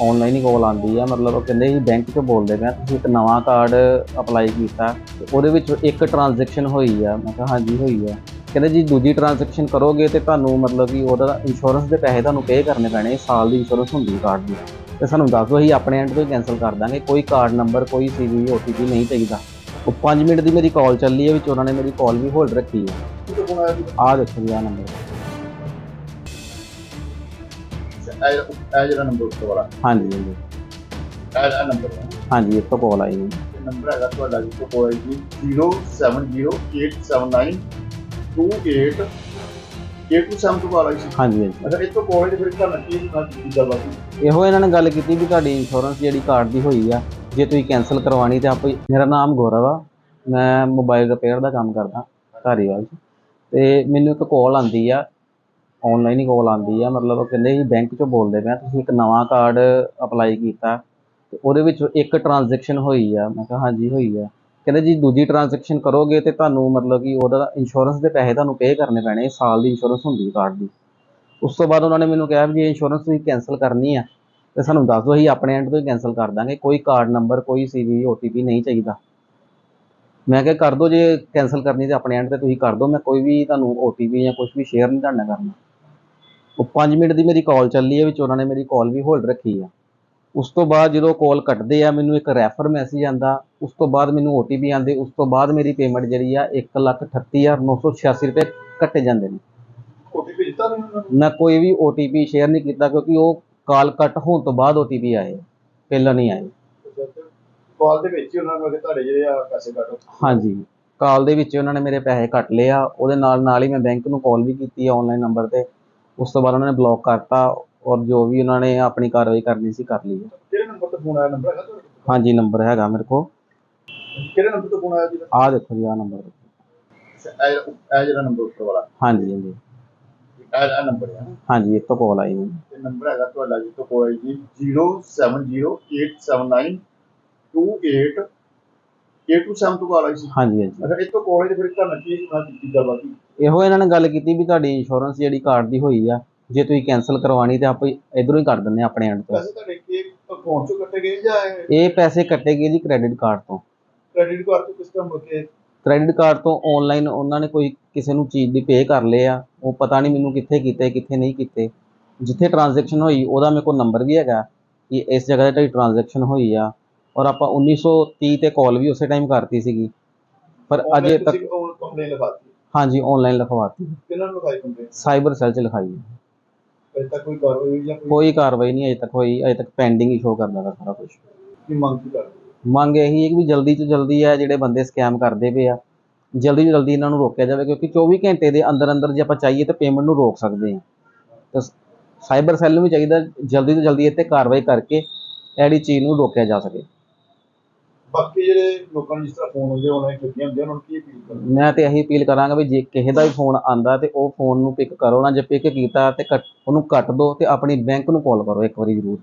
Online ਹੀ ਕਾਲ ਆਉਂਦੀ ਆ, ਮਤਲਬ ਉਹ ਕਹਿੰਦੇ ਜੀ ਬੈਂਕ 'ਚੋਂ ਬੋਲਦੇ ਪਿਆ ਤੁਸੀਂ ਇੱਕ ਨਵਾਂ ਕਾਰਡ ਅਪਲਾਈ ਕੀਤਾ ਤੇ ਉਹਦੇ ਵਿੱਚ ਇੱਕ ਟ੍ਰਾਂਜੈਕਸ਼ਨ ਹੋਈ ਆ, ਮੈਂ ਕਿਹਾ ਹਾਂਜੀ ਹੋਈ ਆ। ਕਹਿੰਦੇ ਜੀ ਦੂਜੀ ਟ੍ਰਾਂਜੈਕਸ਼ਨ ਕਰੋਗੇ ਤੇ ਤੁਹਾਨੂੰ ਮਤਲਬ ਕਿ ਉਹਦਾ ਇੰਸ਼ੋਰੈਂਸ ਦੇ ਪੈਸੇ ਤੁਹਾਨੂੰ ਪੇ ਕਰਨੇ ਪੈਣੇ, ਸਾਲ ਦੀ ਇੰਸ਼ੋਰੈਂਸ ਹੁੰਦੀ ਕਾਰਡ ਦੀ। ਤੇ ਸਾਨੂੰ ਦੱਸ ਦਿਓ, ਅਸੀਂ ਆਪਣੇ ਐਂਡ ਤੋਂ ਹੀ ਕੈਨਸਲ ਕਰ ਦਾਂਗੇ, ਕੋਈ ਕਾਰਡ ਨੰਬਰ ਕੋਈ ਸੀਵੀ ਓਟੀਪੀ ਨਹੀਂ ਚਾਹੀਦਾ। ਉਹ 5 ਮਿੰਟ ਦੀ ਮੇਰੀ ਕਾਲ ਚੱਲੀ ਹੈ ਵਿੱਚ ਉਹਨਾਂ ਨੇ ਮੇਰੀ ਕਾਲ ਵੀ ਹੋਲਡ ਰੱਖੀ ਹੈ ਕਿਤੇ ਆਹ ਦੇਖੋ ਜੀ, ਆਹ ਨੰਬਰ ਇਹ ਇਹ ਜਿਹੜਾ ਨੰਬਰ ਉੱਤੇ ਵਾਲਾ। ਹਾਂਜੀ ਹਾਂਜੀ। ਇਹ ਇਹ ਨੰਬਰ ਹਾਂਜੀ ਇੱਕ ਤੋਂ ਕਾਲ ਆਈ ਜੀ ਇਹ ਨੰਬਰ ਹੈਗਾ ਤੁਹਾਡਾ ਜੀ ਕੋਲ ਜੀ। 07087928 827 ਤੋਂ ਵਾਲਾ ਸੀ। ਹਾਂਜੀ ਹਾਂਜੀ। ਅੱਛਾ ਇਹ ਤੋਂ ਕੋਲ ਫਿਰ ਤੁਹਾਨੂੰ ਕੀ ਗੱਲ ਬਾਤ ਇਹੋ ਇਹਨਾਂ ਨੇ ਗੱਲ ਕੀਤੀ ਵੀ ਤੁਹਾਡੀ ਇੰਸ਼ੋਰੈਂਸ ਜਿਹੜੀ ਕਾਰਡ ਦੀ ਹੋਈ ਆ ਜੇ ਤੁਸੀਂ ਕੈਨਸਲ ਕਰਵਾਣੀ ਤੇ ਆਪੇ ਮੇਰਾ ਨਾਮ ਗੌਰਵ ਆ। ਮੈਂ ਮੋਬਾਈਲ ਰਿਪੇਅਰ ਦਾ ਕੰਮ ਕਰਦਾ ਧਾਰੀਵਾਲ 'ਚ ਤੇ ਮੈਨੂੰ ਇੱਕ ਕਾਲ ਆਂਦੀ ਆ ਆਨਲਾਈਨ ਹੀ ਕਾਲ ਆਉਂਦੀ ਆ ਮਤਲਬ ਉਹ ਕਹਿੰਦੇ ਸੀ ਬੈਂਕ 'ਚੋਂ ਬੋਲਦੇ ਪਏ ਆ, ਤੁਸੀਂ ਇੱਕ ਨਵਾਂ ਕਾਰਡ ਅਪਲਾਈ ਕੀਤਾ ਤੇ ਉਹਦੇ ਵਿੱਚ ਇੱਕ ਟ੍ਰਾਂਜੈਕਸ਼ਨ ਹੋਈ ਆ ਮੈਂ ਕਿਹਾ ਹਾਂਜੀ ਹੋਈ ਆ। ਕਹਿੰਦੇ ਜੀ ਦੂਜੀ ਟ੍ਰਾਂਜੈਕਸ਼ਨ ਕਰੋਗੇ ਤੇ ਤੁਹਾਨੂੰ ਮਤਲਬ ਕਿ ਉਹਦਾ ਇੰਸ਼ੋਰੈਂਸ ਦੇ ਪੈਸੇ ਤੁਹਾਨੂੰ ਪੇ ਕਰਨੇ ਪੈਣੇ ਸਾਲ ਦੀ ਇੰਸ਼ੋਰੈਂਸ ਹੁੰਦੀ ਕਾਰਡ ਦੀ। ਉਸ ਤੋਂ ਬਾਅਦ ਉਹਨਾਂ ਨੇ ਮੈਨੂੰ ਕਿਹਾ ਵੀ ਜੇ ਇੰਸ਼ੋਰੈਂਸ ਤੁਸੀਂ ਕੈਨਸਲ ਕਰਨੀ ਆ ਤੇ ਸਾਨੂੰ ਦੱਸ ਦਿਓ ਅਸੀਂ ਆਪਣੇ ਐਂਡ ਤੋਂ ਹੀ ਕੈਨਸਲ ਕਰ ਦਾਂਗੇ ਕੋਈ ਕਾਰਡ ਨੰਬਰ ਕੋਈ ਸੀਵੀ ਓਟੀਪੀ ਨਹੀਂ ਚਾਹੀਦਾ। ਮੈਂ ਕਿਹਾ ਕਰ ਦਿਓ ਜੇ ਕੈਨਸਲ ਕਰਨੀ ਤੇ ਆਪਣੇ ਐਂਡ ਤੇ ਤੁਸੀਂ ਕਰ ਦਿਓ ਮੈਂ ਕੋਈ ਵੀ ਤੁਹਾਨੂੰ ਓਟੀਪੀ ਜਾਂ ਕੁਝ ਵੀ ਸ਼ੇਅਰ ਨਹੀਂ ਤੁਹਾਡੇ ਨਾਲ ਕਰਨਾ। ਉਹ 5 ਮਿੰਟ ਦੀ ਮੇਰੀ ਕਾਲ ਚੱਲੀ ਹੈ ਵਿੱਚ ਉਹਨਾਂ ਨੇ ਮੇਰੀ ਕਾਲ ਵੀ ਹੋਲਡ ਰੱਖੀ ਆ। ਉਸ ਤੋਂ ਬਾਅਦ ਜਦੋਂ ਕਾਲ ਕੱਟਦੇ ਆ ਮੈਨੂੰ ਇੱਕ ਰੈਫਰ ਮੈਸੇਜ ਆਂਦਾ ਉਸ ਤੋਂ ਬਾਅਦ ਮੈਨੂੰ ਓਟੀਪੀ ਆਂਦੇ ਉਸ ਤੋਂ ਬਾਅਦ ਮੇਰੀ ਪੇਮੈਂਟ ਜਿਹੜੀ ਆ 138986 ਰੁਪਏ ਕੱਟੇ ਜਾਂਦੇ ਨੇ। ਦਿੱਤਾ ਨਹੀਂ ਨੂੰ? ਮੈਂ ਕੋਈ ਵੀ OTP ਸ਼ੇਅਰ ਨਹੀਂ ਕੀਤਾ ਕਿਉਂਕਿ ਉਹ ਕਾਲ ਕੱਟ ਹੋਣ ਤੋਂ ਬਾਅਦ OTP ਆਏ ਪਹਿਲਾਂ ਨਹੀਂ ਆਏ। ਕਾਲ ਦੇ ਵਿੱਚ ਉਹਨਾਂ ਨੂੰ ਤੁਹਾਡੇ ਜਿਹੜੇ ਆ ਪੈਸੇ ਕੱਟੋ ਹਾਂਜੀ ਕਾਲ ਦੇ ਵਿੱਚ ਉਹਨਾਂ ਨੇ ਮੇਰੇ ਪੈਸੇ ਕੱਟ ਲਏ ਆ ਉਹਦੇ ਨਾਲ ਨਾਲ ਹੀ ਮੈਂ ਬੈਂਕ ਨੂੰ ਕਾਲ ਵੀ ਕੀਤੀ ਆ ਆਨਲਾਈਨ ਨੰਬਰ ਤੇ। ਉਸ ਤੋਂ ਬਾਅਦ ਉਹਨਾਂ ਨੇ ਬਲੌਕ ਕਰਤਾ ਔਰ ਜੋ ਵੀ ਉਹਨਾਂ ਨੇ ਆਪਣੀ ਕਾਰਵਾਈ ਕਰਨੀ ਸੀ ਕਰ ਲਈ ਹੈ। ਕਿਹੜੇ ਨੰਬਰ ਤੋਂ ਫੋਨ ਆਇਆ? ਨੰਬਰ ਹੈਗਾ ਤੁਹਾਡੇ ਕੋਲ? ਹਾਂਜੀ ਨੰਬਰ ਹੈਗਾ ਮੇਰੇ ਕੋਲ। ਕਿਹੜੇ ਨੰਬਰ ਤੋਂ ਫੋਨ ਆਇਆ ਜੀ? ਆਹ ਦੇਖੋ ਜੀ ਆਹ ਨੰਬਰ ਇਹ ਇਹ ਜਿਹੜਾ ਨੰਬਰ ਉੱਤੇ ਵਾਲਾ। ਹਾਂਜੀ ਹਾਂਜੀ। ਇਹ ਇਹ ਨੰਬਰ ਹੈ ਹਾਂਜੀ ਇੱਕ ਤੋਂ ਕਾਲ ਆਈ ਮੈਨੂੰ ਇਹ ਨੰਬਰ ਹੈਗਾ ਤੁਹਾਡਾ ਜੀ ਤੋਂ ਕੋਲ ਜੀ। 07087928 827 ਤੋਂ ਵਾਲਾ ਸੀ। ਹਾਂਜੀ ਹਾਂਜੀ। ਅੱਛਾ ਇਹ ਤੋਂ ਕੋਲ ਤੇ ਫਿਰ ਤੁਹਾਨੂੰ ਕੀ ਨਾ ਕੀ ਗੱਲ ਬਾਤ ਇਹੋ ਇਹਨਾਂ ਨੇ ਗੱਲ ਕੀਤੀ ਵੀ ਤੁਹਾਡੀ ਇੰਸ਼ੋਰੈਂਸ ਜਿਹੜੀ ਕਾਰਡ ਦੀ ਹੋਈ ਆ ਜੇ ਤੁਸੀਂ ਕੈਨਸਲ ਕਰਵਾਣੀ ਤੇ ਆਪੇ ਇਧਰੋਂ ਹੀ ਕਰ ਆ ਆਪਣੇ ਐਂਡ ਤੋਂ। ਪੈਸੇ ਤੁਹਾਡੇ ਕੀ ਅਕਾਊਂਟ ਚੋਂ ਕੱਟੇ ਗਏ ਜਾਂ ਇਹ ਪੈਸੇ ਕੱਟੇ ਗਏ ਜੀ ਕ੍ਰੈਡਿਟ ਕਾਰਡ ਤੋਂ। ਕ੍ਰੈਡਿਟ ਕਾਰਡ ਤੋਂ ਕਿਸ ਤਰ੍ਹਾਂ ਮੁੜ ਕੇ? ਕ੍ਰੈਡਿਟ ਕਾਰਡ ਤੋਂ ਆਨਲਾਈਨ ਉਹਨਾਂ ਨੇ ਕੋਈ ਕਿਸੇ ਨੂੰ ਚੀਜ਼ ਦੀ ਪੇ ਕਰ ਲਏ ਆ ਉਹ ਪਤਾ ਨਹੀਂ ਮੈਨੂੰ ਕਿੱਥੇ ਕੀਤੇ ਕਿੱਥੇ ਨਹੀਂ ਕੀਤੇ। ਜਿੱਥੇ ਟ੍ਰਾਂਜੈਕਸ਼ਨ ਹੋਈ ਉਹਦਾ ਮੇਰੇ ਕੋਲ ਨੰਬਰ ਵੀ ਹੈਗਾ ਕਿ ਇਸ ਜਗ੍ਹਾ ਤੇ ਤੁਹਾਡੀ ਟ੍ਰਾਂਜੈਕਸ਼ਨ ਹੋਈ ਆ। ਔਰ ਆਪਾਂ 1930 ਤੇ ਕਾਲ ਵੀ ਉਸੇ ਟਾਈਮ ਕਰਤੀ ਸੀਗੀ। ਪਰ ਅਜੇ ਤੱਕ ਕੰਪਲੇਨ ਲਿਖਾਤੀ ਹਾਂਜੀ ਆਨਲਾਈਨ ਲਿਖਵਾਤੀ। ਕਿਹਨਾਂ ਨੂੰ ਲਿਖਾਈ ਕੰਪਲੇਨ ਸਾਈਬਰ ਸੈੱਲ 'ਚ ਲਿਖਾਈ ਹੈ। ਅਜੇ ਤੱਕ ਕੋਈ ਕਾਰਵਾਈ ਹੋਈ ਜਾਂ ਕੋਈ ਕੋਈ ਕਾਰਵਾਈ ਨਹੀਂ ਅਜੇ ਤੱਕ ਹੋਈ ਅਜੇ ਤੱਕ ਪੈਂਡਿੰਗ ਹੀ ਸ਼ੋ ਕਰਦਾ ਵਾ ਸਾਰਾ ਕੁਝ ਕੀ ਮੰਗ ਕੀ ਕਰਦੇ ਮੰਗ ਇਹੀ ਹੈ ਕਿ ਵੀ ਜਲਦੀ ਤੋਂ ਜਲਦੀ ਹੈ ਜਿਹੜੇ ਬੰਦੇ ਸਕੈਮ ਕਰਦੇ ਪਏ ਆ ਜਲਦੀ ਤੋਂ ਜਲਦੀ ਇਹਨਾਂ ਨੂੰ ਰੋਕਿਆ ਜਾਵੇ ਕਿਉਂਕਿ 24 ਘੰਟੇ ਦੇ ਅੰਦਰ ਅੰਦਰ ਜੇ ਆਪਾਂ ਚਾਹੀਏ ਤਾਂ ਪੇਮੈਂਟ ਨੂੰ ਰੋਕ ਸਕਦੇ ਹਾਂ। ਤਾਂ ਸਾਈਬਰ ਸੈੱਲ ਨੂੰ ਵੀ ਚਾਹੀਦਾ ਜਲਦੀ ਤੋਂ ਜਲਦੀ ਇੱਥੇ ਕਾਰਵਾਈ ਕਰਕੇ ਜਿਹੜੀ ਚੀਜ਼ ਨੂੰ ਰੋਕਿਆ ਜਾ ਸਕੇ। ਬਾਕੀ ਜਿਹੜੇ ਲੋਕਾਂ ਨੂੰ ਜਿਸ ਤਰ੍ਹਾਂ ਫੋਨ ਹੁੰਦੇ ਉਹਨਾਂ ਨੇ ਚੁੱਕੀਆਂ ਹੁੰਦੀਆਂ, ਉਹਨਾਂ ਨੂੰ ਕੀ ਅਪੀਲ ਕਰਦੇ ਮੈਂ ਤੇ ਇਹੀ ਅਪੀਲ ਕਰਾਂਗਾ ਵੀ ਜੇ ਕਿਸੇ ਦਾ ਵੀ ਫੋਨ ਆਂਦਾ ਤੇ ਉਹ ਫੋਨ ਨੂੰ ਪਿਕ ਕਰੋ ਨਾ, ਜੇ ਪਿਕ ਕੀਤਾ ਤੇ ਕੱਟ- ਉਹਨੂੰ ਕੱਟ ਦਿਓ ਤੇ ਆਪਣੀ ਬੈਂਕ ਨੂੰ ਕਾਲ ਕਰੋ ਇੱਕ ਵਾਰੀ ਜ਼ਰੂਰ।